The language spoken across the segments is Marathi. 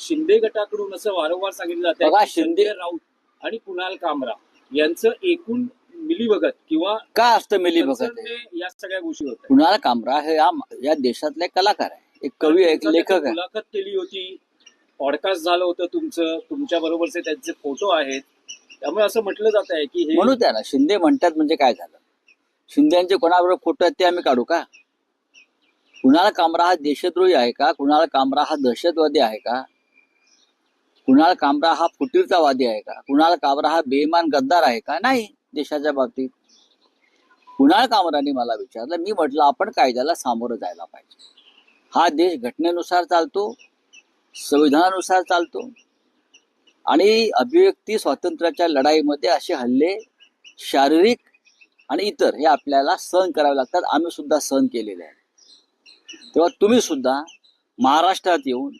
शिंदे गटाकडून असं वारंवार सांगितलं जातं शिंदे- राऊत आणि कुणाल कामरा यांचं एकूण मिलीभगत किंवा का असतं मिली बघत concernने या सगळ्या गोष्टी होत आहेत. कुणाल कामरा हे या या देशातले कलाकार आहे एक कवी आहे एक लेखक मुलाखत केली होती. पॉडकास्ट झालं होतं तुमचं. तुमच्या बरोबरचे त्यांचे फोटो आहेत. त्यामुळे असं म्हटलं जात आहे की हे म्हणू ना शिंदे म्हणतात म्हणजे काय झालं? शिंदेचे कोणाबरोबर फोटो आहेत ते आम्ही काढू का? कुणाल कामरा हा देशद्रोही आहे का? कुणाल कामरा हा दहशतवादी आहे का? कुणाल कामरा हा फुटीरतावादी आहे का? कुणाल कामरा हा बेमान गद्दार आहे का? नाही देशाच्या बाबतीत. कुणाल कामराने मला विचारलं मी म्हटलं आपण कायद्याला सामोरं जायला पाहिजे. हा देश घटनेनुसार चालतो संविधानानुसार चालतो. आणि अभिव्यक्ती स्वातंत्र्याच्या लढाईमध्ये असे हल्ले शारीरिक आणि इतर हे आपल्याला सहन करावे लागतात. आम्ही सुद्धा सहन केलेले आहे. तेव्हा तुम्ही सुद्धा महाराष्ट्रात येऊन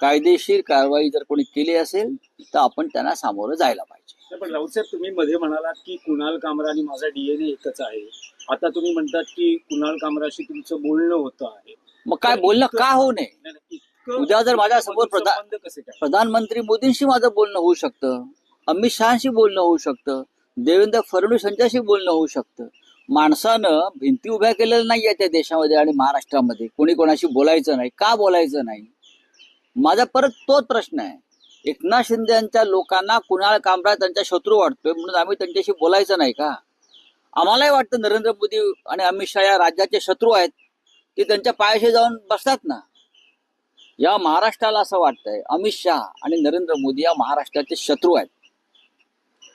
कायदेशीर कारवाई जर कोणी केली असेल तर आपण त्यांना सामोरं जायला पाहिजे. पण राऊत साहेब तुम्ही मध्ये म्हणालात की कुणाल कामरा आणि माझा डीएनए एकच आहे. आता तुम्ही म्हणतात की कुणाल कामराशी तुमचं बोलणं होतं आहे. मग काय बोलणं का होऊ नये? उद्या जर माझ्यासमोर प्रधा- संबंध कसे काय? प्रधानमंत्री मोदींशी माझं बोलणं होऊ शकतं अमित शहाशी बोलणं होऊ शकतं देवेंद्र फडणवीस यांच्याशी बोलणं होऊ शकतं. माणसानं भिंती उभ्या केलेल्या नाहीये त्या देशामध्ये आणि महाराष्ट्रामध्ये. कोणी कोणाशी बोलायचं नाही. का बोलायचं नाही? माझा परत तोच प्रश्न आहे. एकनाथ शिंदे यांच्या लोकांना कुणाल कामरा त्यांचा शत्रू वाटतोय म्हणून आम्ही त्यांच्याशी बोलायचं नाही का? आम्हालाही वाटतं नरेंद्र मोदी आणि अमित शहा या राज्याचे शत्रू आहेत ते त्यांच्या पायाशी जाऊन बसतात ना? या महाराष्ट्राला असं वाटतंय अमित शहा आणि नरेंद्र मोदी या महाराष्ट्राचे शत्रू आहेत.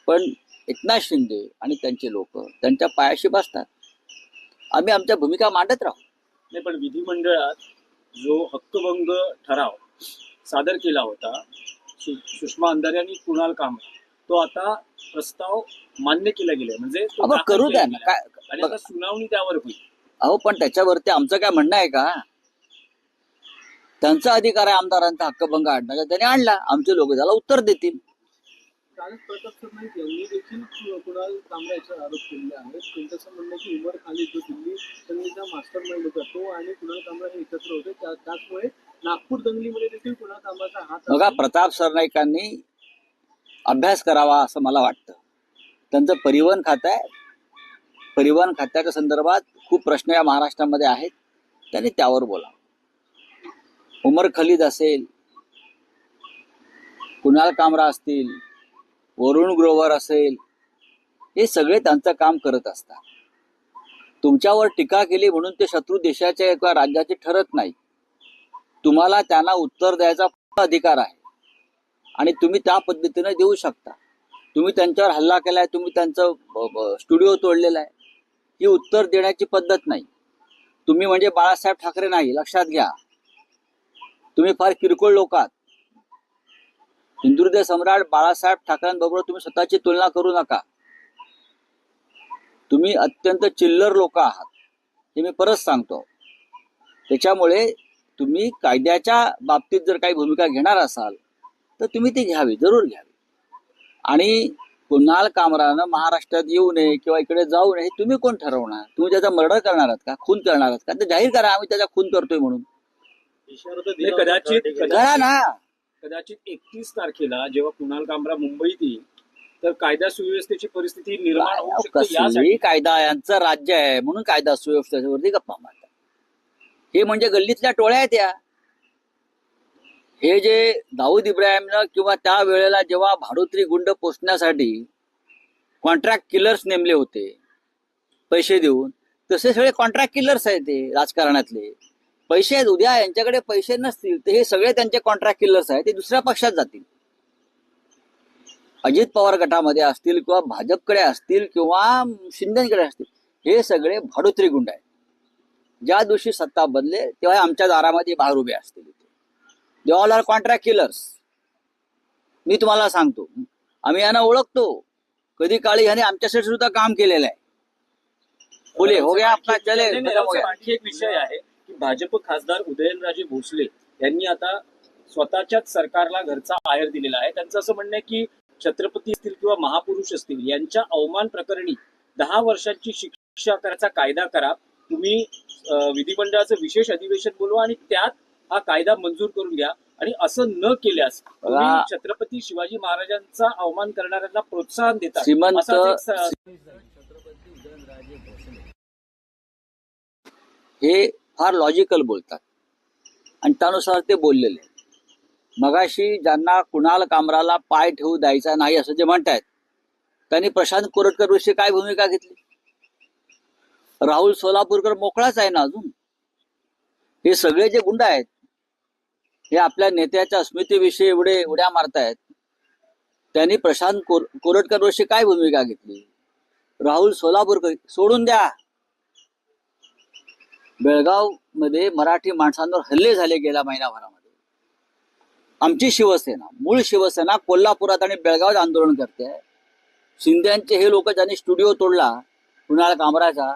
पण एकनाथ शिंदे आणि त्यांचे लोक त्यांच्या पायाशी बसतात. आम्ही आमच्या भूमिका मांडत राहू. नाही पण विधिमंडळात जो हक्कभंग ठराव सादर केला होता. सु- सुषमा अंधारे आणि कुणाल कामरा तो आता प्रस्ताव मान्य केला गेलाय म्हणजे करू द्या ना. काय आणि आता सुनावणी त्यावर होईल. अहो पण त्याच्यावरती आमचं काय म्हणणं आहे का? त्यांचा अधिकार आहे आमदारांचा हक्कभंग आणण्याचा त्यांनी आणला. आमचे लोक त्याला उत्तर देतील. प्रताप सरनाईक यांनी देखील कु- कुणाल कामरा याच्यावर आरोप केलेले आहेत. त्यांचं असं म्हणणं आहे की उमर खालिद जो दिल्ली दंगलीचा मास्टर माइंड होता तो आणि कुणाल कामरा हे एकत्र होते. त्या- त्याचमुळे नागपूर दंगलीमध्ये देखील कुणाल कामाचा हात बघा प्रताप सरनाईकांनी अभ्यास करावा असं मला वाटतं. त्यांचं परिवहन खातं आहे. परिवहन खात्याच्या संदर्भात खूप प्रश्न या महाराष्ट्रामध्ये आहेत. त्यांनी त्यावर बोला उमर खलीद असेल कुणाल कामरा असतील वरुण ग्रोवर असेल हे सगळे त्यांचं काम करत असतात. तुमच्यावर टीका केली म्हणून ते शत्रू देशाचे किंवा राज्याचे ठरत नाही तुम्हाला त्यांना उत्तर द्यायचा अधिकार आहे. आणि तुम्ही त्या पद्धतीने देऊ शकता. तुम्ही त्यांच्यावर हल्ला केलाय तुम्ही त्यांचं स्टुडिओ तोडलेला आहे. ही उत्तर देण्याची पद्धत नाही. तुम्ही म्हणजे बाळासाहेब ठाकरे नाही लक्षात घ्या. तुम्ही फार किरकोळ लोक आहात. हिंदुहृदय सम्राट बाळासाहेब ठाकरेंबरोबर तुम्ही स्वतःची तुलना करू नका. तुम्ही अत्यंत चिल्लर लोक आहात. हे मी परत सांगतो. त्याच्यामुळे तुम्ही कायद्याच्या बाबतीत जर काही भूमिका घेणार असाल तर तुम्ही ती घ्यावी जरूर घ्यावी. आणि कुणाल कामरानं महाराष्ट्रात येऊ नये किंवा इकडे जाऊ नये हे तुम्ही कोण ठरवणार? तुम्ही त्याचा मर्डर करणार आहात का? खून करणार आहात का? ते जाहीर करा आम्ही त्याचा खून करतोय म्हणून. कदाचित करा ना. कदाचित एकतीस तारखेला जेव्हा कुणाल कामरा मुंबईत येईल तर कायदा सुव्यवस्थेची परिस्थिती निर्माण होऊ शकते कायदा? यांचं राज्य आहे म्हणून कायदा सुव्यवस्थेवरती गप्पा मारतात. हे म्हणजे गल्लीतल्या टोळ्या आहेत या. हे जे दाऊद इब्राहिमनं किंवा त्या वेळेला जेव्हा भाडोत्री गुंड पोचण्यासाठी कॉन्ट्रॅक्ट किलर्स नेमले होते पैसे देऊन तसे सगळे कॉन्ट्रॅक्ट किलर्स आहेत ते राजकारणातले. पैसे आहेत उद्या यांच्याकडे पैसे नसतील तर हे सगळे त्यांचे कॉन्ट्रॅक्ट किलर्स आहेत ते दुसऱ्या पक्षात जातील. अजित पवार गटामध्ये असतील किंवा भाजपकडे असतील किंवा शिंदेकडे असतील हे सगळे भाडोत्री गुंड आहेत. ज्या दिवशी सत्ता बदले तेव्हा आमच्या दारामध्ये बाहेर उभे असतील they all are contract killers मी तुम्हाला सांगतो आम्ही यांना ओळखतो. कधी काळी ह्याने आमच्यासाठी सुद्धा काम केलेलं आहे. बोले हो गया आपला चले हो. आणखी एक विषय आहे की भाजप खासदार उदयनराजे भोसले यांनी आता स्वतःच्याच सरकारला घरचा आयर दिलेला आहे. त्यांचं असं म्हणणं आहे की छत्रपती असतील किंवा महापुरुष असतील यांच्या अवमान प्रकरणी दहा वर्षांची शिक्षा करायचा कायदा करा. तुम्ही विधिमंडळाचं विशेष अधिवेशन बोलवा आणि त्यात हा कायदा मंजूर करून घ्या आणि असं न केल्यास. छत्रपती शिवाजी महाराजांचा अवमान करणाऱ्यांना प्रोत्साहन देतात श्रीमंत हे फार लॉजिकल बोलतात आणि त्यानुसार ते बोललेले. मगाशी ज्यांना कुणाल कामराला पाय ठेवू द्यायचा नाही असं जे म्हणतायत त्यांनी प्रशांत कोरटकर विषयी काय भूमिका घेतली राहुल सोलापूरकर मोकळाच आहे ना अजून? हे सगळे जे गुंड आहेत हे आपल्या नेत्याच्या स्मृतीविषयी एवढे उड्या मारतायत. त्यांनी प्रशांत कोरटकर विषयी काय भूमिका घेतली? राहुल सोलापूरकर सोडून द्या! बेळगावमध्ये मराठी माणसांवर हल्ले झाले गेल्या महिनाभरामध्ये. आमची शिवसेना मूळ शिवसेना कोल्हापुरात आणि बेळगावात आंदोलन करते. शिंद्यांचे हे लोक ज्यांनी स्टुडिओ तोडला कुणाल कामराचा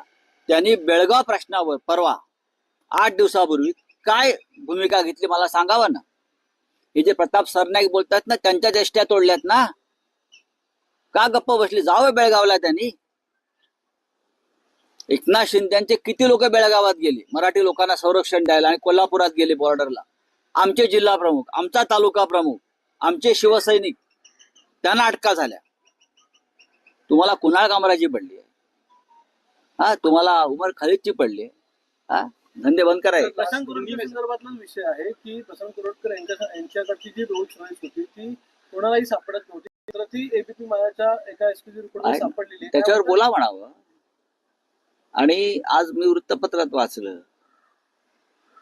त्यांनी बेळगाव प्रश्नावर परवा आठ दिवसापूर्वी काय भूमिका घेतली मला सांगावं ना? हे जे प्रताप सरनाईक बोलतात ना त्यांच्या चेष्ट्या तोडल्यात ना? का गप्प बसली? जावं बेळगावला त्यांनी. एकनाथ शिंदेचे किती लोक बेळगावात गेले? मराठी लोकांना संरक्षण द्यायला आणि कोल्हापुरात गेले बॉर्डरला आमचे जिल्हा प्रमुख आमचा तालुका प्रमुख आमचे शिवसैनिक त्यांना अटका झाल्या. तुम्हाला कुणाळ कामराजी पडली हा तुम्हाला उमर खालिदची पडली हा धंदे बंद करायचे प्रशांत विषय आहे की प्रशांत कोरोटकर यांच्या यांच्याकडची जी रॉयस होती ती कोणालाही सापडत नव्हती तर ती एबीपी एका एसपीजी. सापडलेली. त्याच्यावर बोला म्हणावं आणि आज मी वृत्तपत्रात वाचलं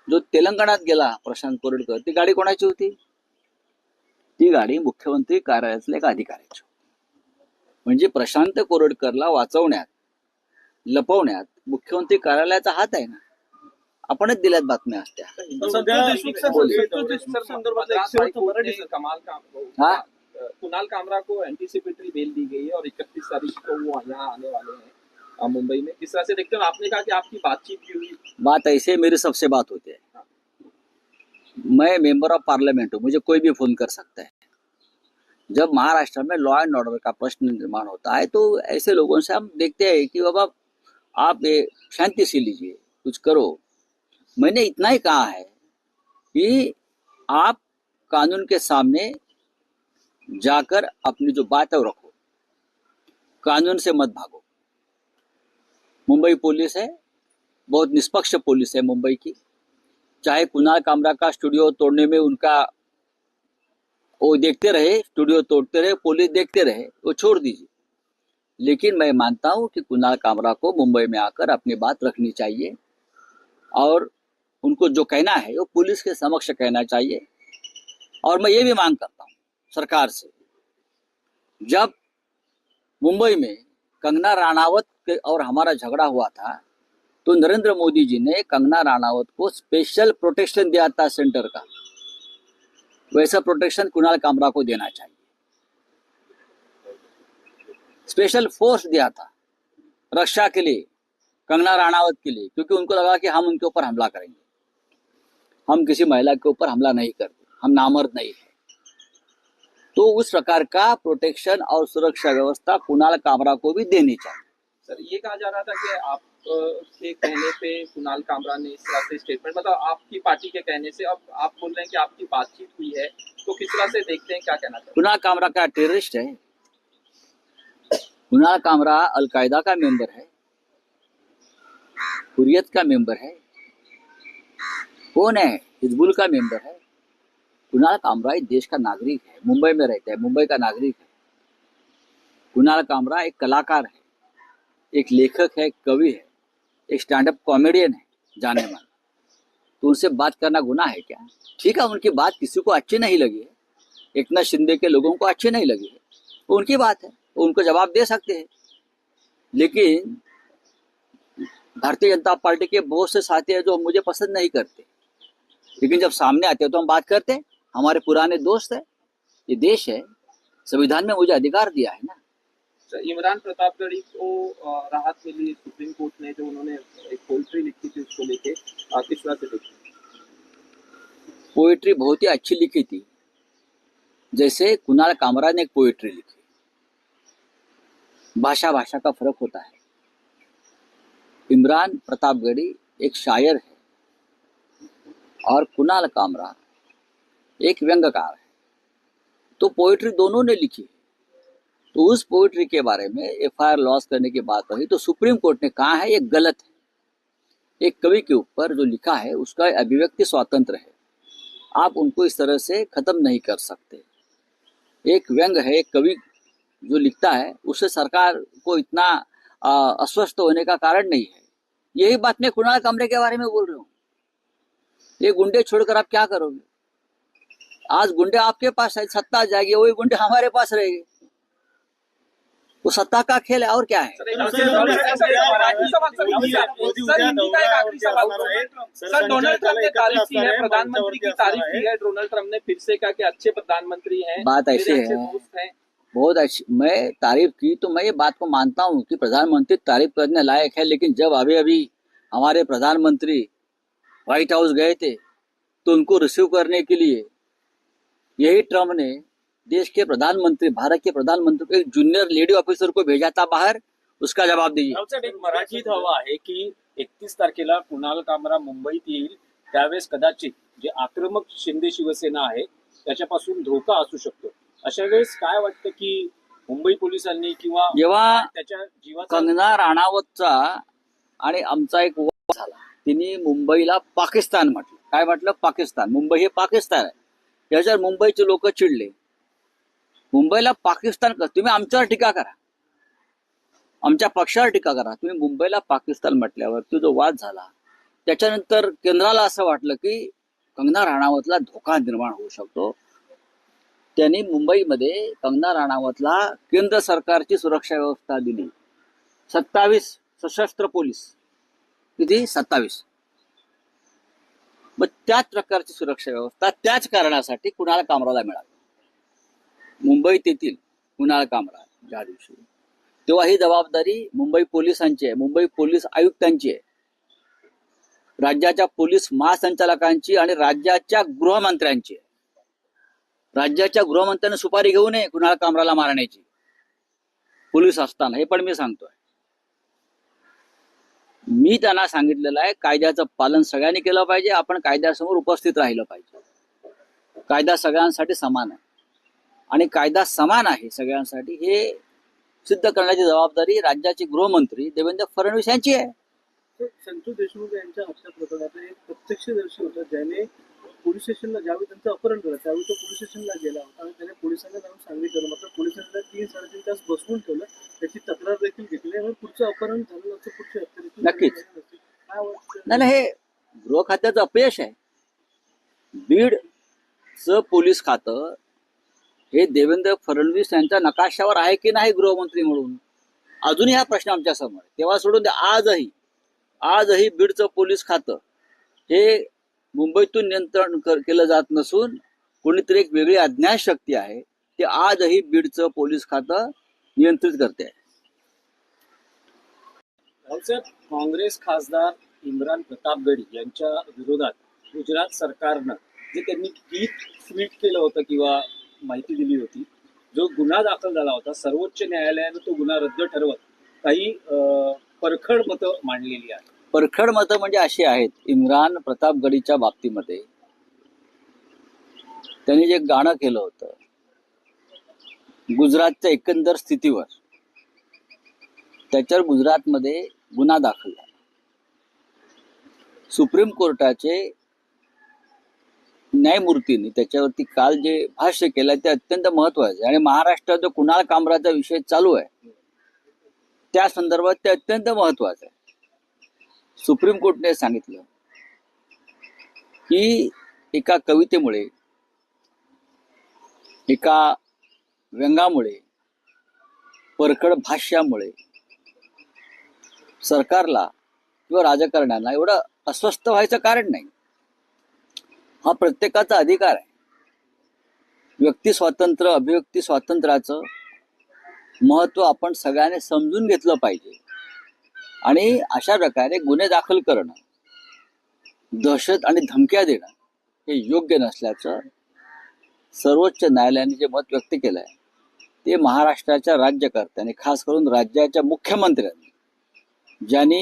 जो तेलंगणात गेला प्रशांत कोरडकर ती गाडी कोणाची होती ती गाडी मुख्यमंत्री कार्यालयातल्या एका अधिकाऱ्याची. म्हणजे प्रशांत कोरडकरला वाचवण्यात लपवण्यात मुख्यमंत्री कार्यालयाचा हात आहे ना? आपणच दिल्यात बातम्या असत्या. हाँ? अ, कुणाल कामरा को एंटीसिपेटरी बेल दी गई है और इकतीस तारीख को वो यहाँ आने वाले हैं मुंबई में। किस तरह से देखते हो आपने कहा कि आपकी बातचीत भी हुई। बात ऐसे मेरी सबसे बात होती है। मैं मेंबर ऑफ़ पार्लियामेंट हूँ मुझे कोई भी फ़ोन कर सकता है। जब महाराष्ट्र में लॉ एंड ऑर्डर का प्रश्न निर्माण होता है तो ऐसे लोगों से हम देखते हैं कि बाबा आप ये शांति से लीजिए, कुछ करो। मैंने इतना ही कहा है कि आप कानून के सामने जाकर अपनी जो बात है वो रखो। कानून से मत भागो। मुंबई पुलिस है, बहुत निष्पक्ष पुलिस है मुंबई की। चाहे कुणाल कामरा का स्टूडियो तोड़ने में उनका वो देखते रहे, स्टूडियो तोड़ते रहे, पुलिस देखते रहे, वो छोड़ दीजिए। लेकिन मैं मानता हूँ कि कुणाल कामरा को मुंबई में आकर अपनी बात रखनी चाहिए और उनको जो कहना है, वो पुलिस के समक्ष कहना चाहिए। और मैं ये भी मांग करता हूँ सरकार से, जब मुंबई में कंगना राणावत के और हमारा झगड़ा हुआ था तो नरेंद्र मोदी जी ने कंगना राणावत को स्पेशल प्रोटेक्शन दिया था सेंटर का। वैसा प्रोटेक्शन कुणाल कामरा को देना चाहिए। स्पेशल फोर्स दिया था रक्षा के लिए कंगना राणावत के लिए क्योंकि उनको लगा कि हम उनके ऊपर हमला करेंगे। हम किसी महिला के ऊपर हमला नहीं करते हम नामर्द नहीं है। तो उस प्रकार का प्रोटेक्शन और सुरक्षा व्यवस्था कुणाल कामरा को भी देनी चाहिए। सर ये कहा जा रहा था कि आप के कहने पे कुणाल कामरा ने इस तरह से स्टेटमेंट मतलब आपकी पार्टी के कहने से अब आप बोल रहे हैं कि आपकी बातचीत हुई है तो किस तरह से देखते हैं क्या कहना कुणाल कामरा का टेररिस्ट है। कुणाल कामरा अलकायदा का मेंबर है, हुरियत का मेंबर है, कौन है? हिजबुल का मेंबर है। कुणाल कामरा एक देश का नागरिक है, मुंबई में रहता है, मुंबई का नागरिक है। कुणाल कामरा एक कलाकार है, एक लेखक है कवि है, एक स्टैंड अप कॉमेडियन है, जाने माना। तो उनसे बात करना गुनाह है क्या? ठीक है, उनकी बात किसी को अच्छी नहीं लगी है एकनाथ शिंदे के लोगों को अच्छी नहीं लगी है, वो उनकी बात है। उनको जवाब दे सकते हैं। लेकिन भारतीय जनता पार्टी के बहुत से साथी हैं जो मुझे पसंद नहीं करते। लेकिन जब सामने आते हैं तो हम बात करते हैं। हमारे पुराने दोस्त है ये देश है संविधान में मुझे अधिकार दिया है ना। इमरान प्रतापगढ़ी को राहत मिली सुप्रीम कोर्ट ने जो उन्होंने एक पोइट्री लिखी थी उसको लेके किस तरह से पोइट्री बहुत ही अच्छी लिखी थी। जैसे कुणाल कामरा ने एक पोइट्री लिखी। भाषा भाषा का फ़र्क होता है। इमरान प्रतापगढ़ी एक शायर है और कुणाल कामरा एक व्यंगकार है। तो पोइट्री दोनों ने लिखी तो उस पोइट्री के बारे में एफ़ आई आर लॉस करने की बात रही तो सुप्रीम कोर्ट ने कहा है ये गलत है। एक कवि के ऊपर जो लिखा है, उसका अभिव्यक्ति स्वतंत्र है। आप उनको इस तरह से खत्म नहीं कर सकते। एक व्यंग है, एक कवि जो लिखता है उससे सरकार को इतना अस्वस्थ होने का कारण नहीं है। यही बात मैं कुणाल कमरे के बारे में बोल रहा हूँ। ये गुंडे छोड़कर आप क्या करोगे? आज गुंडे आपके पास है सत्ता जाएगी वही गुंडे हमारे पास रहेंगे। वो सत्ता का खेल है और क्या है? सर, डोनाल्ड ट्रंप ने तारीफ़ की है प्रधानमंत्री की तारीफ़ की है डोनाल्ड ट्रंप ने फिर से कहा कि अच्छे प्रधानमंत्री हैं बात ऐसी हैं। बहुत अच्छी, मैं तारीफ़ की तो मैं ये बात को मानता हूँ कि प्रधानमंत्री तारीफ़ करने लायक है, लेकिन जब अभी अभी हमारे प्रधानमंत्री व्हाइट हाउस गए थे तो उनको रिसीव करने के लिए यही ट्रंप ने देश के प्रधानमंत्री, भारत के प्रधानमंत्री को एक जूनियर लेडी ऑफिसर को भेजा था बाहर, उसका जवाब दीजिए। मराठीत हवा आहे की एकतीस तारखेला कुणाल कामरा मुंबईत येईल, त्यावेळेस कदाचित जे आक्रमक शिंदे शिवसेना आहे, त्याच्यापासून धोका असू शकतो. अशा वेळेस काय वाटतं की मुंबई पोलिसांनी किंवा जेव्हा त्याच्या जीवाचा कंगना राणावतचा आणि आमचा एक वाद झाला. तिने मुंबईला पाकिस्तान म्हटलं. काय म्हटलं? पाकिस्तान. मुंबई हे पाकिस्तान आहे. याच्यावर मुंबईचे लोक चिडले. मुंबईला पाकिस्तान कर तुम्ही आमच्यावर टीका करा. आमच्या पक्षावर टीका करा. तुम्ही मुंबईला पाकिस्तान म्हटल्यावर तो जो वाद झाला त्याच्यानंतर केंद्राला असं वाटलं की कंगना राणावतला धोका निर्माण होऊ शकतो. त्यांनी मुंबईमध्ये कंगना राणावतला केंद्र सरकारची सुरक्षा व्यवस्था दिली. सत्तावीस सशस्त्र पोलीस. किती? सत्तावीस. मग त्याच प्रकारची सुरक्षा व्यवस्था त्याच कारणासाठी कुणाला कामराला मिळाली. मुंबईत येथील कुणाल कामरा ज्या दिवशी. तेव्हा ही जबाबदारी मुंबई पोलिसांची आहे. मुंबई पोलीस आयुक्तांची आहे. राज्याच्या पोलीस महासंचालकांची आणि राज्याच्या गृहमंत्र्यांची आहे. राज्याच्या गृहमंत्र्यांनी सुपारी घेऊ नये कुणाल कामराला मारण्याची. पोलीस असताना हे पण मी सांगतोय. मी त्यांना सांगितलेलं आहे कायद्याचं पालन सगळ्यांनी केलं पाहिजे आपण कायद्यासमोर उपस्थित राहिलं पाहिजे. कायदा सगळ्यांसाठी समान आहे. आणि कायदा समान आहे सगळ्यांसाठी हे सिद्ध करण्याची जबाबदारी राज्याचे गृहमंत्री देवेंद्र फडणवीस यांची आहे. संतोष देशमुख यांच्या हत्या प्रकरणात एक प्रत्यक्षदर्शी होता ज्याने पोलीस स्टेशनला ज्यावेळी त्यांचं अपहरण झालं त्यावेळी तो पोलीस स्टेशनला गेला होता आणि त्याने पोलिसांना जाऊन सांगितलं मात्र पोलिसांनी तीन साडेतीन तास बसवून ठेवलं. त्याची तक्रार देखील घेतली आणि पुढचं अपहरण झालं नसतं पुढची हत्या नक्कीच. नाही नाही, हे गृह खात्याचं अपयश आहे. बीडचं पोलीस खातं हे देवेंद्र फडणवीस यांच्या नकाशावर आहे की नाही गृहमंत्री म्हणून? अजूनही हा प्रश्न आमच्यासमोर. तेव्हा सोडून द्या आजही आजही बीडचं पोलीस खातं हे मुंबईतून नियंत्रण केलं जात नसून कोणीतरी एक वेगळी अज्ञात शक्ती आहे ते आजही बीडचं पोलीस खातं नियंत्रित करते. काँग्रेस खासदार इम्रान प्रतापगडी यांच्या विरोधात गुजरात सरकारनं जे त्यांनी गीत ट्विट केलं होतं किंवा माहिती दिली होती जो गुन्हा दाखल झाला होता सर्वोच्च न्यायालयानं तो गुन्हा रद्द ठरवत काही अं, परखड मतं मांडलेली आहेत. परखड मतं म्हणजे अशी आहेत इम्रान प्रतापगडीच्या बाबतीमध्ये. त्यांनी जे गाणं केलं होतं गुजरातच्या एकंदर स्थितीवर त्याच्यावर गुजरातमध्ये गुन्हा दाखल झाला. सुप्रीम कोर्टाचे न्यायमूर्तींनी त्याच्यावरती काल जे भाष्य केलं ते अत्यंत महत्त्वाचे आणि महाराष्ट्रात जो कुणाल कामराचा विषय चालू आहे त्या संदर्भात ते अत्यंत महत्वाचं आहे. सुप्रीम कोर्टने सांगितलं की एका कवितेमुळे एका व्यंगामुळे परखड भाष्यामुळे सरकारला किंवा राजकारण्यांना एवढं अस्वस्थ व्हायचं कारण नाही. हा प्रत्येकाचा अधिकार आहे. व्यक्ती स्वातंत्र्य अभिव्यक्ती स्वातंत्र्याचं महत्त्व आपण सगळ्यांनी समजून घेतलं पाहिजे. आणि अशा प्रकारे गुन्हे दाखल करणं दहशत आणि धमक्या देणं हे योग्य नसल्याचं सर्वोच्च न्यायालयाने जे मत व्यक्त केलं आहे ते महाराष्ट्राच्या राज्यकर्त्यांनी खास करून राज्याच्या मुख्यमंत्र्यांनी ज्यांनी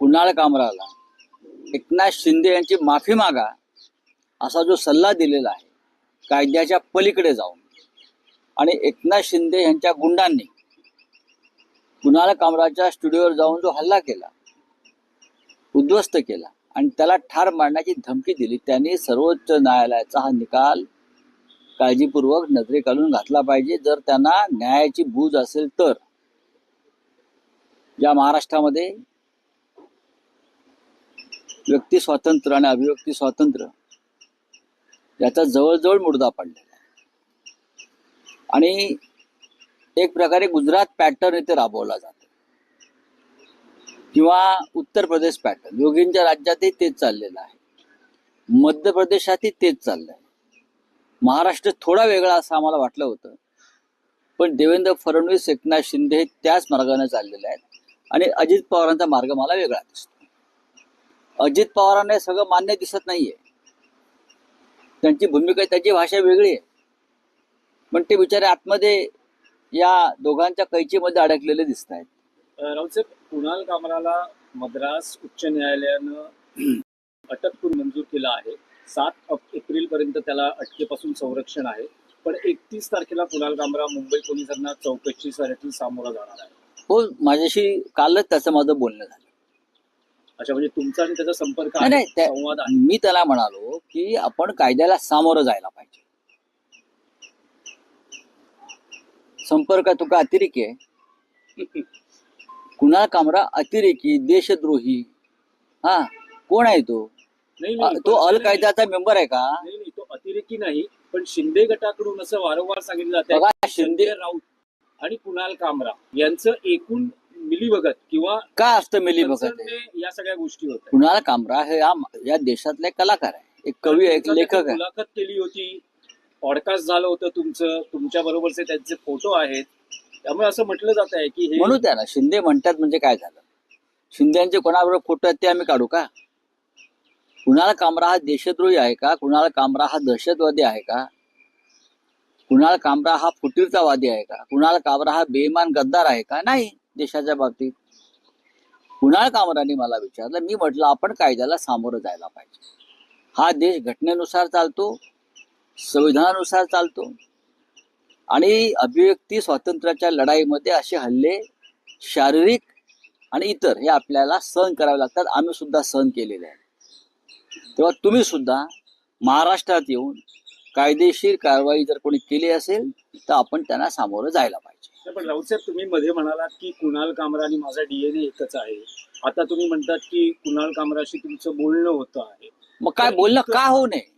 कुणाळ कामराला एकनाथ शिंदे यांची माफी मागा असा जो सल्ला दिलेला आहे कायद्याच्या पलीकडे जाऊन आणि एकनाथ शिंदे यांच्या गुंडांनी कुणाल कामराच्या स्टुडिओवर जाऊन जो हल्ला केला उद्ध्वस्त केला आणि त्याला ठार मारण्याची धमकी दिली त्यांनी सर्वोच्च न्यायालयाचा हा निकाल काळजीपूर्वक नजरे घालून घातला पाहिजे. जर त्यांना न्यायाची बूज असेल तर या महाराष्ट्रामध्ये व्यक्ती स्वातंत्र्य आणि अभिव्यक्ती स्वातंत्र्य याचा जवळजवळ मुर्दा पडलेला आहे. आणि एक प्रकारे गुजरात पॅटर्न इथे राबवला जातो. किंवा उत्तर प्रदेश पॅटर्न योगींच्या राज्यातही तेच चाललेलं आहे. मध्य प्रदेशातही तेच चाललं आहे महाराष्ट्र थोडा वेगळा असं आम्हाला वाटलं होतं. पण देवेंद्र फडणवीस एकनाथ शिंदे हे त्याच मार्गाने चाललेले आहेत. आणि अजित पवारांचा मार्ग मला वेगळा दिसतो. अजित पवारांना हे सगळं मान्य दिसत नाहीये. त्यांची भूमिका त्यांची भाषा वेगळी आहे. पण ते बिचारे आतमध्ये या दोघांच्या कैचीमध्ये अडकलेले दिसत आहेत अं, राऊतसाहेब कुणाल कामराला मद्रास उच्च न्यायालयानं अटक करून मंजूर केला आहे. सात एप्रिल पर्यंत त्याला अटकेपासून संरक्षण आहे. पण एकतीस तारखेला कुणाल कामरा मुंबई पोलिसांना चौकशीसाठी सामोरा जाणार आहे. हो माझ्याशी कालच त्याचं माझं बोलणं झालं. अच्छा म्हणजे तुमचा आणि त्याचा संपर्क नाही, आहे नाही, त्या- संवाद आहे. मी त्याला म्हणालो की आपण कायद्याला सामोरं जायला पाहिजे. संपर्क तुका अतिरेकी आहे. कुणाल कामरा अतिरेकी देशद्रोही. हा कोण आहे तो? नाही तो अल कायद्याचा मेंबर आहे का? नाही नाही तो अतिरेकी नाही पण शिंदे गटाकडून असं वारंवार सांगितलं जातं शिंदे राऊत आणि कुणाल कामरा यांचं एकूण मिलीभगत किंवा का असतं मिली बघत आहे कन्सर्नने या सगळ्या गोष्टी होत्या. कुणाल कामरा हे या देशातले कलाकार आहे. एक कवी आहे एक लेखक आहे. मुलाखत केली होती. पॉडकास्ट झालं होतं तुमचं तुमच्या बरोबरचे त्यांचे फोटो आहेत. त्यामुळे असं म्हटलं जात आहे की हे म्हणू द्या ना शिंदे म्हणतात म्हणजे काय झालं? शिंदेचे कोणाबरोबर फोटो आहेत ते आम्ही काढू का? कुणाला कामरा हा देशद्रोही आहे का? कुणाला कामरा हा दहशतवादी आहे का? कुणाल कामरा हा फुटीरतावादी आहे का? कुणाल कामरा हा बेईमान गद्दार आहे का? नाही देशाच्या बाबतीत. कुणाल कामराने मला विचारलं? मी म्हटलं आपण कायद्याला सामोरं जायला पाहिजे. हा देश घटनेनुसार चालतो संविधानानुसार चालतो. आणि अभिव्यक्ती स्वातंत्र्याच्या लढाईमध्ये असे हल्ले शारीरिक आणि इतर हे आपल्याला सहन करावे लागतात. आम्ही सुद्धा सहन केलेले आहे. तेव्हा तुम्ही सुद्धा महाराष्ट्रात येऊन कायदेशीर कारवाई जर कोणी केली असेल तर आपण त्यांना सामोरं जायला पाहिजे. पण राऊतसाहेब तुम्ही मध्ये म्हणालात की कुणाल कामरा आणि माझा डीएनए एकच आहे. आता तुम्ही म्हणतात की कुणाल कामराशी तुमचं बोलणं होतं आहे. मग काय बोलणं का होऊ नये?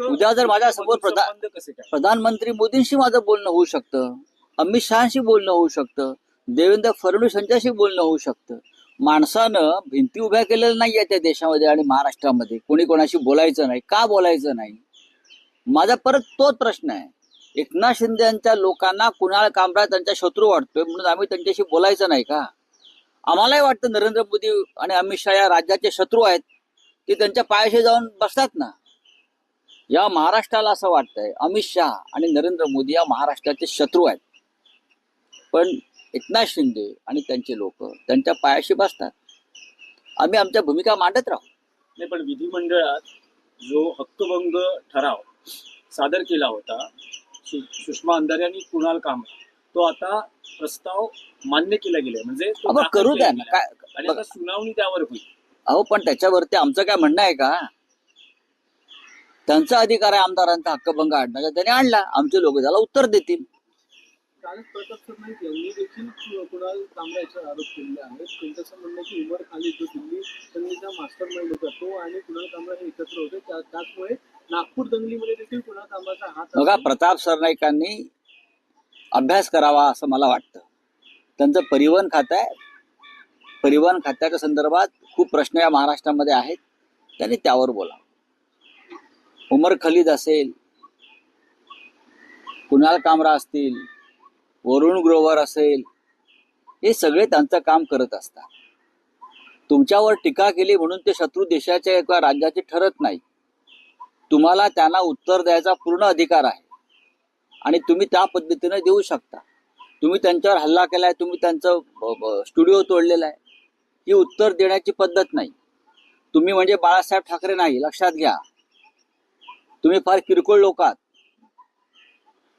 उद्या जर माझ्यासमोर प्रधा- संबंध कसे काय? प्रधानमंत्री मोदींशी माझं बोलणं होऊ शकतं अमित शहाशी बोलणं होऊ शकतं देवेंद्र फडणवीस यांच्याशी बोलणं होऊ शकतं. माणसानं भिंती उभ्या केलेल्या नाही आहे त्या देशामध्ये आणि महाराष्ट्रामध्ये. कोणी कोणाशी बोलायचं नाही. का बोलायचं नाही? माझा परत तोच प्रश्न आहे. एकनाथ शिंदे यांच्या लोकांना कुणाल कामरा त्यांचा शत्रू वाटतोय म्हणून आम्ही त्यांच्याशी बोलायचं नाही का? आम्हालाही वाटतं नरेंद्र मोदी आणि अमित शहा या राज्याचे शत्रू आहेत. ते त्यांच्या पायाशी जाऊन बसतात ना? या महाराष्ट्राला असं वाटतंय अमित शहा आणि नरेंद्र मोदी या महाराष्ट्राचे शत्रू आहेत. पण एकनाथ शिंदे आणि त्यांचे लोक त्यांच्या पायाशी बसतात. आम्ही आमच्या भूमिका मांडत राहू. नाही पण विधिमंडळात जो हक्कभंग ठराव सादर केला होता सुषमा अंधारे आणि कुणाल कामरा तो आता प्रस्ताव मान्य केला गेलाय. म्हणजे करू द्या ना. काय सुनावणी त्यावर होईल. अहो पण त्याच्यावरती आमचं काय म्हणणं आहे का? त्यांचा अधिकार आहे आमदारांचा हक्कभंग आणण्याचा. त्याने आणला. आमचे लोक त्याला उत्तर देतील. बघा. प्रताप सरनाईकांनी अभ्यास करावा असं मला वाटतं. त्यांचं परिवहन खातं आहे. परिवहन खात्याच्या संदर्भात खूप प्रश्न या महाराष्ट्रामध्ये आहेत. त्यांनी त्यावर बोला उमर खलीद असेल कुणाल कामरा असतील वरुण ग्रोवर असेल हे सगळे त्यांचं काम करत असतात. तुमच्यावर टीका केली म्हणून ते शत्रू देशाचे किंवा राज्याचे ठरत नाही. तुम्हाला त्यांना उत्तर द्यायचा पूर्ण अधिकार आहे. आणि तुम्ही त्या पद्धतीने देऊ शकता. तुम्ही त्यांच्यावर हल्ला केलाय तुम्ही त्यांचं स्टुडिओ तोडलेला आहे. ही उत्तर देण्याची पद्धत नाही. तुम्ही म्हणजे बाळासाहेब ठाकरे नाही लक्षात घ्या. तुम्ही फार किरकोळ लोक आहात.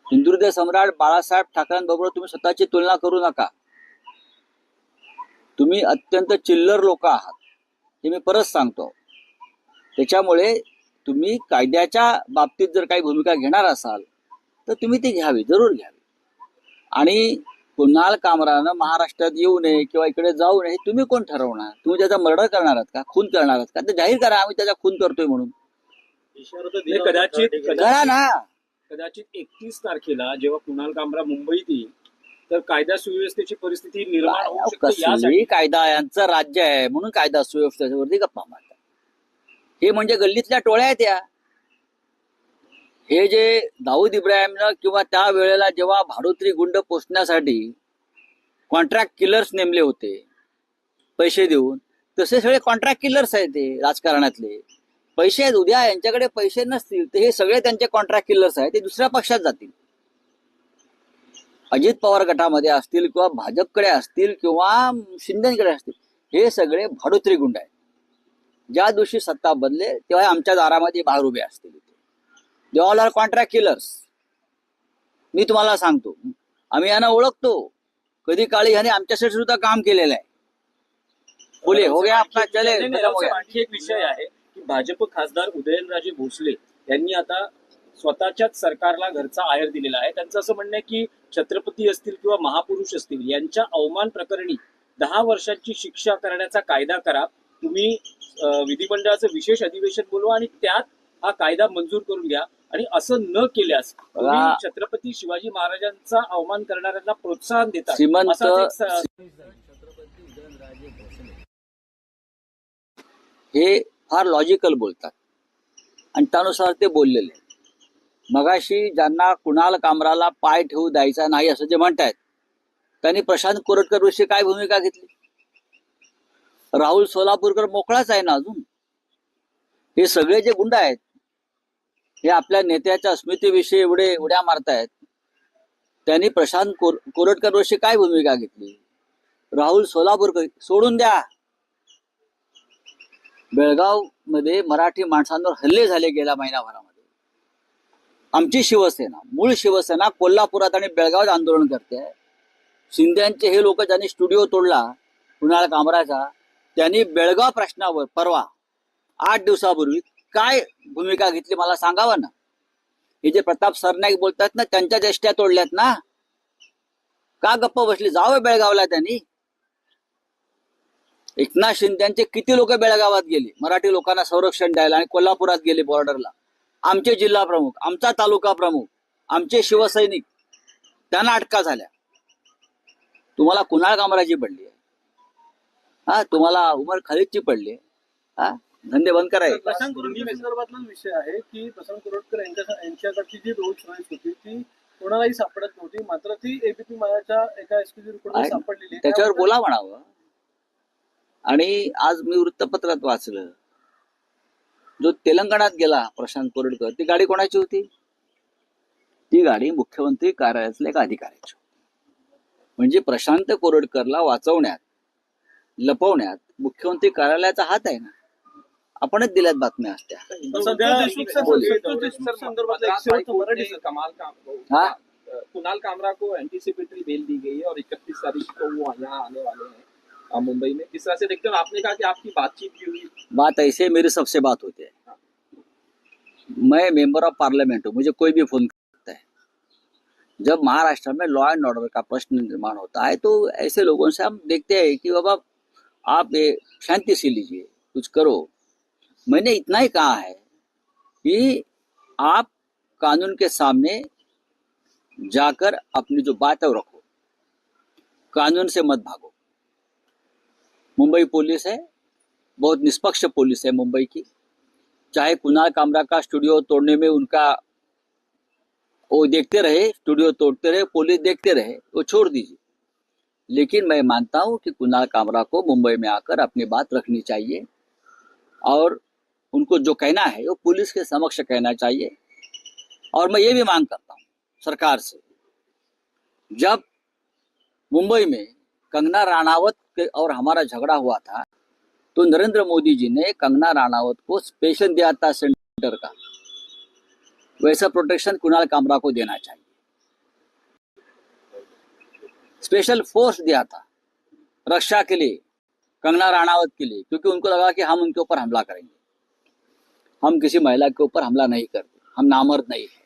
हिंदुहृदय सम्राट बाळासाहेब ठाकरेंबरोबर तुम्ही स्वतःची तुलना करू नका. तुम्ही अत्यंत चिल्लर लोक आहात हे मी परत सांगतो. त्याच्यामुळे तुम्ही कायद्याच्या बाबतीत जर काही भूमिका घेणार असाल तर तुम्ही ती घ्यावी जरूर घ्यावी. आणि कुणाल कामरानं महाराष्ट्रात येऊ नये किंवा इकडे जाऊ नये हे तुम्ही कोण ठरवणार? तुम्ही त्याचा मर्डर करणार आहात का? खून करणार आहात का? ते जाहीर करा आम्ही त्याचा खून करतोय म्हणून. नाही, कदाचित करा कदाचित ना. कदाचित एकतीस तारखेला जेव्हा कुणाल कामरा मुंबईत येईल तर कायदा सुव्यवस्थेची परिस्थिती निर्माण होऊ शकते यासाठी. कसली कायदा यांचं राज्य आहे म्हणून कायदा सुव्यवस्थेवरती गप्पा मारतात. हे म्हणजे गल्लीतल्या टोळ्या आहेत या. हे जे दाऊद इब्राहिमनं किंवा त्या वेळेला जेव्हा भाडोत्री गुंड पोचण्यासाठी कॉन्ट्रॅक्ट किलर्स नेमले होते पैसे देऊन तसे सगळे कॉन्ट्रॅक्ट किलर्स आहेत ते राजकारणातले. पैसे आहेत उद्या यांच्याकडे पैसे नसतील तर हे सगळे त्यांचे कॉन्ट्रॅक्ट किलर्स आहेत ते दुसऱ्या पक्षात जातील. अजित पवार गटामध्ये असतील किंवा भाजपकडे असतील किंवा शिंदेकडे असतील हे सगळे भाडोत्री गुंड आहेत. ज्या दिवशी सत्ता बदले तेव्हा आमच्या दारामध्ये बाहेर उभे असतील. They all are contract killers मी तुम्हाला सांगतो आम्ही यांना ओळखतो. कधी काळी ह्याने आमच्यासाठी सुद्धा काम केलेलं आहे. बोले हो गया आपला चले हो. आणखी एक विषय आहे. की भाजप खासदार उदयनराजे भोसले यांनी आता स्वतःच्याच सरकारला घरचा आहेर दिलेला आहे. त्यांचं असं म्हणणं आहे की छत्रपती असतील किंवा महापुरुष असतील यांच्या अवमान प्रकरणी दहा वर्षांची शिक्षा करण्याचा कायदा करा. तुम्ही विधिमंडळाचं विशेष अधिवेशन बोलवा आणि त्यात हा कायदा मंजूर करून घ्या. आणि असं न केल्यास. छत्रपती शिवाजी महाराजांचा अवमान करणाऱ्यांना प्रोत्साहन देता. श्रीमंत हे फार लॉजिकल बोलतात. आणि त्यानुसार ते बोललेले. मगाशी ज्यांना कुणाल कामराला पाय ठेवू द्यायचा नाही असं जे म्हणतायत त्यांनी प्रशांत कोरटकर विषयी काय भूमिका घेतली? राहुल सोलापूरकर मोकळाच आहे ना अजून? हे सगळे जे गुंड आहेत हे आपल्या नेत्याच्या स्मृतीविषयी एवढे उड्या मारतायत. त्यांनी प्रशांत कोर कोरटकर विषयी काय भूमिका घेतली? राहुल सोलापूरकर सोडून द्या. बेळगावमध्ये मराठी माणसांवर हल्ले झाले गेल्या महिनाभरामध्ये. आमची शिवसेना मूळ शिवसेना कोल्हापुरात आणि बेळगावात आंदोलन करते. शिंद्यांचे हे लोक ज्यांनी स्टुडिओ तोडला कुणाल कामराचा त्यांनी बेळगाव प्रश्नावर परवा आठ दिवसापूर्वी काय भूमिका घेतली मला सांगावं ना? हे जे प्रताप सरनाईक बोलतात ना त्यांच्या ज्येष्ठ्या तोडल्यात ना? का गप्प बसली? जावं बेळगावला त्यांनी. एकनाथ शिंदेचे किती लोक बेळगावात गेले? मराठी लोकांना संरक्षण द्यायला आणि कोल्हापुरात गेले बॉर्डरला आमचे जिल्हा प्रमुख आमचा तालुका प्रमुख आमचे शिवसैनिक त्यांना अटका झाल्या. तुम्हाला कुणाल कामराची पडली आहे? हा तुम्हाला उमर खालिदची पडली हा धंदे बंद करायचे. विषय आहे की प्रशांत कोरोटकर यांच्या यांच्याकडची जी रोल चॉईस होती ती कोणालाही सापडत नव्हती. मात्र ती एबीपी माझ्या एका. सापडलेली. त्याच्यावर बोला म्हणावं. आणि आज मी वृत्तपत्रात वाचलं. जो तेलंगणात गेला प्रशांत कोरडकर ती गाडी कोणाची होती? ती गाडी मुख्यमंत्री कार्यालयातल्या एका अधिकाऱ्याची. म्हणजे प्रशांत कोरडकरला वाचवण्यात लपवण्यात मुख्यमंत्री कार्यालयाचा हात आहे ना? आपणच दिल्यात बातम्या असत्या हाँ? कुणाल कामरा को एंटीसिपेटरी बेल दी गई है और इकतीस तारीख को वो यहाँ आने वाले हैं। मुंबई में? किस तरह से देखते हो? आपने कहा कि आपकी बातचीत भी हुई। बात ऐसे मेरी सबसे बात होती है। मैं मेंबर ऑफ़ पार्लियामेंट हूँ, मुझे कोई भी फ़ोन करता है। जब महाराष्ट्र में लॉ एंड ऑर्डर का प्रश्न निर्माण होता है तो ऐसे लोगों से हम देखते हैं कि बाबा, आप ये शांति से लीजिए, कुछ करो। मैंने इतना ही कहा है कि आप कानून के सामने जाकर अपनी जो बात है रखो। कानून से मत भागो। मुंबई पुलिस है, बहुत निष्पक्ष पुलिस है मुंबई की। चाहे कुणाल कामरा का स्टूडियो तोड़ने में उनका वो देखते रहे, स्टूडियो तोड़ते रहे, पुलिस देखते रहे, वो छोड़ दीजिए। लेकिन मैं मानता हूँ कि कुणाल कामरा को मुंबई में आकर अपनी बात रखनी चाहिए और उनको जो कहना है, वो पुलिस के समक्ष कहना चाहिए। और मैं ये भी मांग करता हूँ सरकार से, जब मुंबई में कंगना राणावत के और हमारा झगड़ा हुआ था तो नरेंद्र मोदी जी ने कंगना राणावत को स्पेशल दिया था सेंटर का तो वैसा प्रोटेक्शन कुणाल कामरा को देना चाहिए। स्पेशल फोर्स दिया था रक्षा के लिए, कंगना राणावत के लिए, क्योंकि उनको लगा कि हम उनके ऊपर हमला करेंगे। हम किसी महिला के ऊपर हमला नहीं करते, हम नामर्द नहीं है।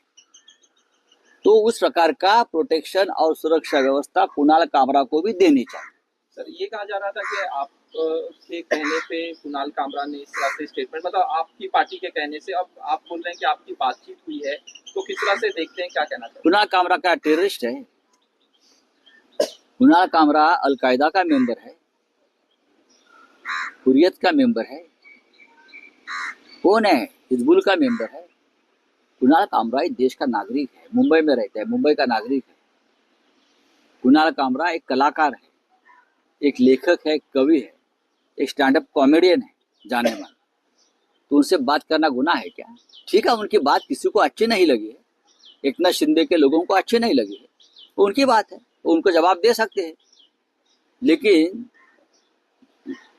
तो उस प्रकार का प्रोटेक्शन और सुरक्षा व्यवस्था कुणाल कामरा को भी देनी चाहिए। सर ये कहा जा रहा था कि आप के कहने पे कुणाल कामरा ने इस तरह से स्टेटमेंट मतलब आपकी पार्टी के कहने से अब आप बोल रहे हैं कि आपकी बातचीत हुई है तो किस तरह से देखते हैं क्या कहना चाहते कुणाल कामरा का टेररिस्ट है। कुणाल कामरा अलकायदा का मेंबर है। हुरियत का मेंबर है। कौन है? हिजबुल का मेंबर है। कुणाल कामरा देश का नागरिक है, मुंबई में रहता है, मुंबई का नागरिक है। कुणाल कामरा एक कलाकार है, एक लेखक है, एक कवि है, एक स्टैंड अप कॉमेडियन है, जाने माना। तो उनसे बात करना गुना है क्या? ठीक है, उनकी बात किसी को अच्छी नहीं लगी है एकनाथ शिंदे के लोगों को अच्छी नहीं लगी है वो उनकी बात है वो उनको जवाब दे सकते हैं। लेकिन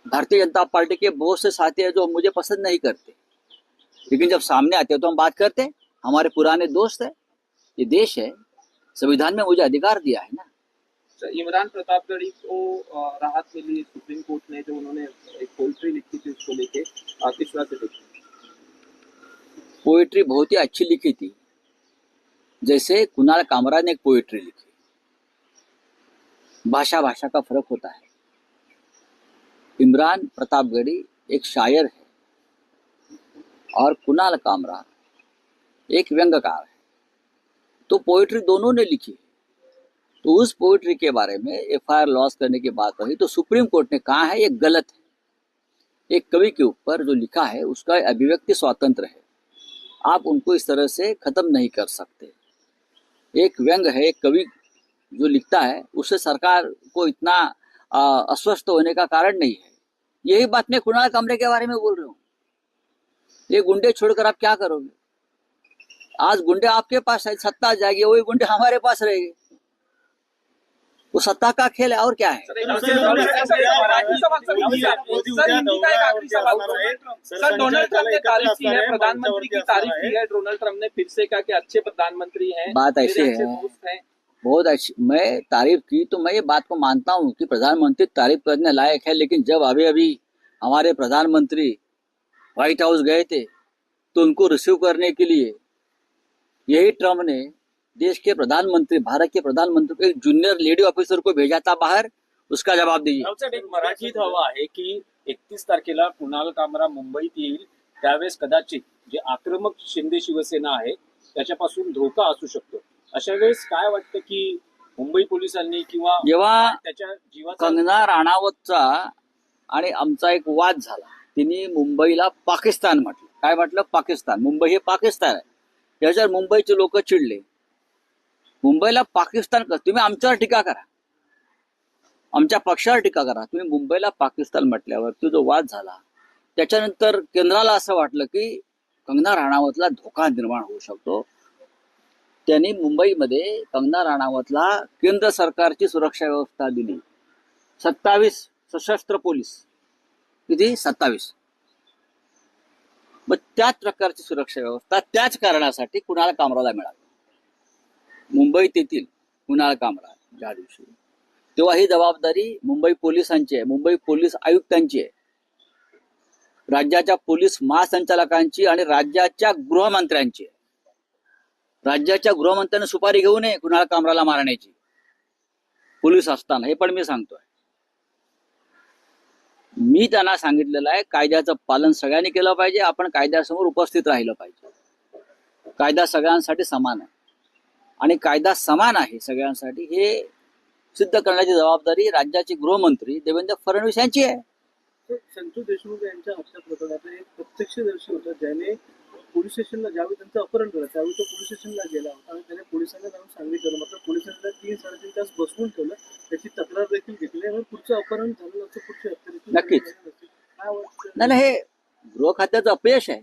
भारतीय जनता पार्टी के बहुत से साथी हैं जो मुझे पसंद नहीं करते। लेकिन जब सामने आते हैं तो हम बात करते हैं। हमारे पुराने दोस्त है ये देश है संविधान में मुझे अधिकार दिया है ना। इमरान प्रतापगढ़ी को राहत मिली सुप्रीम कोर्ट ने जो उन्होंने एक पोइट्री लिखी थी उसको लेके किस तरह से देखते हैं? पोएट्री बहुत ही अच्छी लिखी थी। जैसे कुणाल कामरा ने एक पोइट्री लिखी। भाषा भाषा का फ़र्क होता है। इमरान प्रतापगढ़ी एक शायर है। और कुणाल कामरा एक व्यंग्यकार है। तो पोइट्री दोनों ने लिखी तो उस पोइट्री के बारे में एफ़ आई लॉस करने की बात कही तो सुप्रीम कोर्ट ने कहा है, ये गलत है। एक कवि के ऊपर जो लिखा है, उसका अभिव्यक्ति स्वतंत्र है। आप उनको इस तरह से खत्म नहीं कर सकते। एक व्यंग है, एक कवि जो लिखता है उससे सरकार को इतना अस्वस्थ होने का कारण नहीं है। यही बात मैं कुणाल कमरे के बारे में बोल रहा हूँ। ये गुंडे छोड़कर आप क्या करोगे? आज गुंडे आपके पास है सत्ता जाएगी वही गुंडे हमारे पास रहेंगे वो सत्ता का खेल है और क्या है सर डोनाल्ड ट्रंप ने तारीफ़ की है प्रधानमंत्री की तारीफ़ की है डोनाल्ड ट्रंप ने फिर से कहा कि अच्छे प्रधानमंत्री हैं बात ऐसी है। बहुत अच्छी मैं तारीफ़ की तो मैं ये बात को मानता हूँ कि प्रधानमंत्री तारीफ़ करने लायक है लेकिन जब अभी अभी हमारे प्रधानमंत्री व्हाइट हाउस गए थे तो उनको रिसीव करने के लिए यही ट्रम्प ने देश के प्रधानमंत्री भारत के प्रधानमंत्री को एक जूनियर लेडी ऑफिसर को भेजा था बाहर। उसका जवाब दीजिए। मराठीत हवा आहे की एकतीस तारखेला कुणाल कामरा मुंबईत येईल त्यावेळेस कदाचित जे आक्रमक शिंदे शिवसेना आहे त्याच्यापासून धोका असू शकतो. अशा वेळेस काय वाटतं की मुंबई पोलिसांनी किंवा जेव्हा त्याच्या जीवाचा कंगना राणावतचा आणि आमचा एक वाद झाला तिने मुंबईला पाकिस्तान म्हटलं. काय म्हटलं? पाकिस्तान. मुंबई हे पाकिस्तान आहे. याच्यावर मुंबईचे लोक चिडले. मुंबईला पाकिस्तान कर तुम्ही आमच्यावर टीका करा. आमच्या पक्षावर टीका करा. तुम्ही मुंबईला पाकिस्तान म्हटल्यावर तो जो वाद झाला त्याच्यानंतर केंद्राला असं वाटलं की कंगना राणावतला धोका निर्माण होऊ शकतो. त्यांनी मुंबईमध्ये कंगना राणावतला केंद्र सरकारची सुरक्षा व्यवस्था दिली. सत्तावीस सशस्त्र पोलीस. किती? सत्तावीस. मग त्याच प्रकारची सुरक्षा व्यवस्था त्याच कारणासाठी कुणाला कामराला मिळाली? मुंबईत येथील कुणाल कामरा ज्या दिवशी. तेव्हा ही जबाबदारी मुंबई पोलिसांची आहे. मुंबई पोलीस आयुक्तांची आहे. राज्याच्या पोलीस महासंचालकांची आणि राज्याच्या गृहमंत्र्यांची आहे. राज्याच्या गृहमंत्र्यांनी सुपारी घेऊ नये कुणाल कामराला मारण्याची. पोलीस असताना. हे पण मी सांगतोय. मी त्यांना सांगितलेलं आहे कायद्याचं पालन सगळ्यांनी केलं पाहिजे आपण कायद्यासमोर उपस्थित राहिलं पाहिजे. कायदा सगळ्यांसाठी समान आहे. आणि कायदा समान आहे सगळ्यांसाठी हे सिद्ध करण्याची जबाबदारी राज्याचे गृहमंत्री देवेंद्र फडणवीस यांची आहे. संतू देशमुख यांच्या हत्या प्रकरणात एक प्रत्यक्षदर्शी होता ज्याने पोलीस स्टेशनला ज्यावेळी त्यांचं अपहरण झालं त्यावेळी तो पोलीस स्टेशनला गेला होता आणि त्याने पोलिसांना जाऊन सांगितलं मात्र पोलिसांनी तीन साडेतीन तास बसवून ठेवलं. त्याची तक्रार देखील घेतली आणि पुढचं अपहरण झालं नसतं पुढची हत्या नक्कीच. नाही, हे गृह खात्याचं अपयश आहे.